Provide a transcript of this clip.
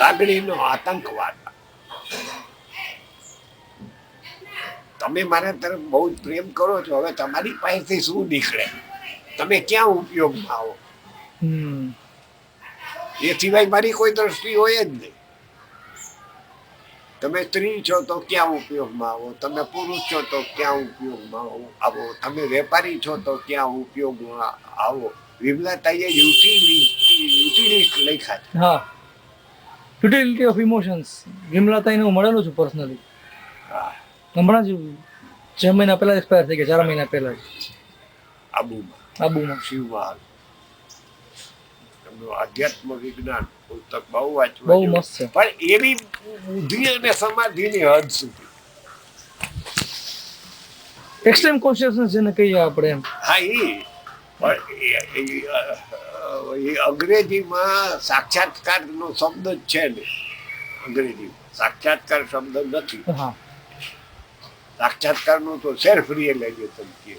લાગણીનો આતંકવાદ તમે મારા તરફ બહુ જ પ્રેમ કરો છો. હવે તમારી પાસેથી શું નીકળે? તમે ક્યાં ઉપયોગમાં આવો? એ સિવાય મારી કોઈ દ્રષ્ટિ હોય જ નહીં. તમે સ્ત્રી છો તો ક્યાં ઉપયોગમાં આવો? તમે પુરુષ છો તો ક્યાં ઉપયોગમાં આવો- આવો. તમે વેપારી છો તો ક્યાં ઉપયોગમાં આવો? વિમલાતાઈએ યુટિલિટી યુટિલિસ્ટ લખ્યા છે. હા. યુટિલિટી ઓફ ઇમોશન્સ વિમલાતાઈને હું મળેલો છું પર્સનલી હમણાં જ છ મહિના પહેલાં એક્સપાયર થઈ ગયા ચાર મહિના પહેલાં જ. આબુમાં. આબુમાં. શિવમહાલ એમનું આધ્યાત્મ વિજ્ઞાન પુસ્તક બહુ વાંચવું બહુ મસ્ત છે. પણ એવી બુદ્ધિ અને સમાધિની હદ સુધી. એક્સ્ટ્રીમ કોન્શિયસનેસ જેને કહીએ આપણે એમ. હા એ પણ અંગ્રેજીમાં સાક્ષાત્કાર સાક્ષાત્કારનો શબ્દ જ છે ને. અંગ્રેજી. સાક્ષાત્કાર શબ્દ નથી. સાક્ષાત્કારનું તો સેલ્ફ રિયલાઇઝેશન કહે.